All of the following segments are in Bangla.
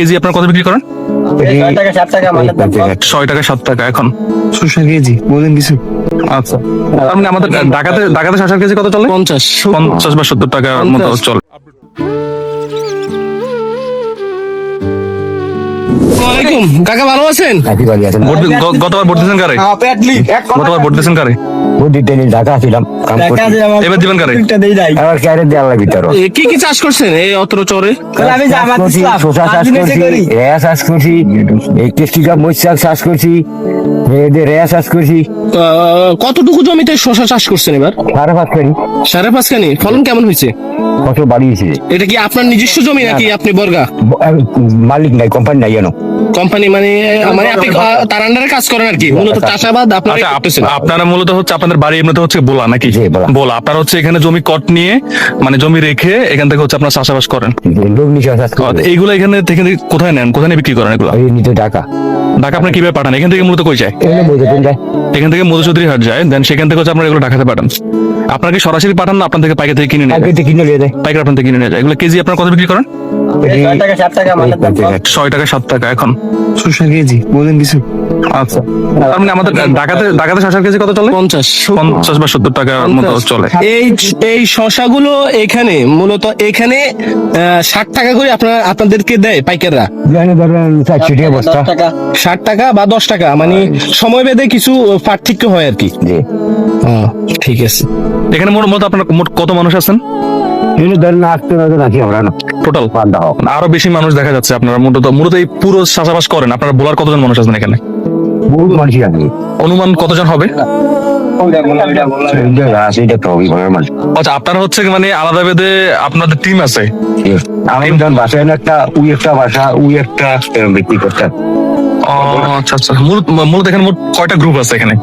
কেজি আপনার কত বিক্রি করেন? ছয় টাকা সাত টাকা মানে এখন। শসা কেজি বলেন কিছু। আচ্ছা। তার মানে আমাদের ঢাকাতে ঢাকাতে শসার কেজি কত চলে? পঞ্চাশ। পঞ্চাশ বা সত্তর টাকার মতো চলে। ওয়ালাইকুম। কাকা ভালো আছেন? গতবার ভোট দিয়েছেন কারে? হ্যাঁ, গতবার ভোট দিয়েছেন কারে? ঢাকা ছিলাম এবার দিবেন কারে? আবার তার কি কি চাষ করছেন? এই অত্র চরে? তাহলে আমি জামাত ইসলাম, শসা চাষ করছি রেয়া চাষ করছি এই কেষ্টিকা মরিচ শাক চাষ করছি এদের রেয়া চাষ করছি। কতটুকু জমিতে শসা চাষ করছেন এবার? সাড়ে পাঁচ করি সাড়ে পাঁচ খানি ফলন কেমন হয়েছে? কত বাড়িয়েছে। এটা কি আপনার নিজস্ব জমি নাকি আপনি বর্গা? মালিক নাই কোম্পানি নাই জানো কোম্পানি মানে মানে আপনি তার আন্ডারে কাজ করেন আর কি। মূলত চাষাবাদ আপনারা আচ্ছা করতেছেন। আপনারা মূলত হচ্ছে আপনাদের বাড়ি এমনিতে হচ্ছে বোলা নাকি? জি, বোলা। বোলা। আপনারা হচ্ছে এখানে জমি কট নিয়ে মানে জমি রেখে এখান থেকে হচ্ছে আপনার চাষাবাস করেন। এইগুলো এখানে থেকে কোথায় নেন? কোথায় বিক্রি করেন এগুলো? এই নিচে ঢাকা। ঢাকা আপনি কীভাবে পাঠান? এখান থেকে মূলত কই যায়? এখান থেকে মধুচৌধুরী হাট যায় দেন সেখান থেকে হচ্ছে আপনারা এগুলো ঢাকাতে পাঠান। আপনার কি সরাসরি পাঠান না আপনার থেকে পাইকার থেকে কিনে নিয়ে? আগে কিনে নিয়ে যায়। পাইকার আপনার থেকে কিনে নিয়ে যায়। এগুলো কেজি আপনার কত বিক্রি করেন? ছয় টাকা সাত টাকা মানে এখন। শসা কেজি বলেন কিছু। আচ্ছা। তার মানে আমাদের ঢাকাতে ঢাকাতে শশার কেজি কত চলে? পঞ্চাশ। পঞ্চাশ বা সত্তর টাকার মতো চলে। এই এই শশাগুলো এখানে মূলত এখানে ষাট টাকা করে আপনার আপনাদেরকে দেয় পাইকাররা। জানি ধরেন চারশো টাকা বস্তা। দশ টাকা ষাট টাকা বা দশ টাকা মানে সময় ভেদে কিছু পার্থক্য হয় আর কি। জি। ঠিক আছে। এখানে মোট আপনার মোট কত মানুষ আছেন? এগুলো ধরেন আসতে না নাকি আমরা টোটাল আরও বেশি মানুষ দেখা যাচ্ছে আপনারা। মূলত মূলত এই পুরো চাষাবাস করেন। আপনারা বলার কতজন মানুষ আছেন এখানে? অনুমান কতজন হবে? আচ্ছা আপনারা হচ্ছে মানে আলাদা বেদে আপনাদের টিম আছে? আমি বাসায় একটা উই একটা বাসা উই একটা এরকম বিক্রি করতেন ও আচ্ছা আচ্ছা। মূলত এখানে মোট কয়টা গ্রুপ আছে এখানে?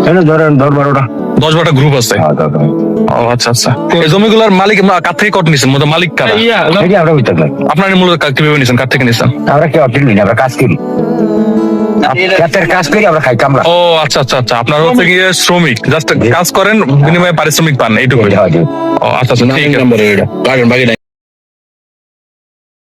এখানে ধরেন দশ বারোটা। দশ বারোটা গ্রুপ আছে। হ্যাঁ। ও আচ্ছা আচ্ছা। এই জমিগুলোর মালিক কার থেকে কট নিছেন? মূলত মালিক কারা? আমরা ভিতর নাই আপনারা মূলত কীভাবে নিছেন? কার থেকে নিছেন? আমরা কেউ অর্থ নিই আমরা কাজ করি ক্ষেতের কাজ করি আমরা খাই কামলা ও আচ্ছা আচ্ছা আচ্ছা। আপনারা হচ্ছে গিয়ে শ্রমিক। জাস্ট কাজ করেন বিনিময়ে পারিশ্রমিক পান এইটুকু এই ও আচ্ছা আচ্ছা ঠিক আছে।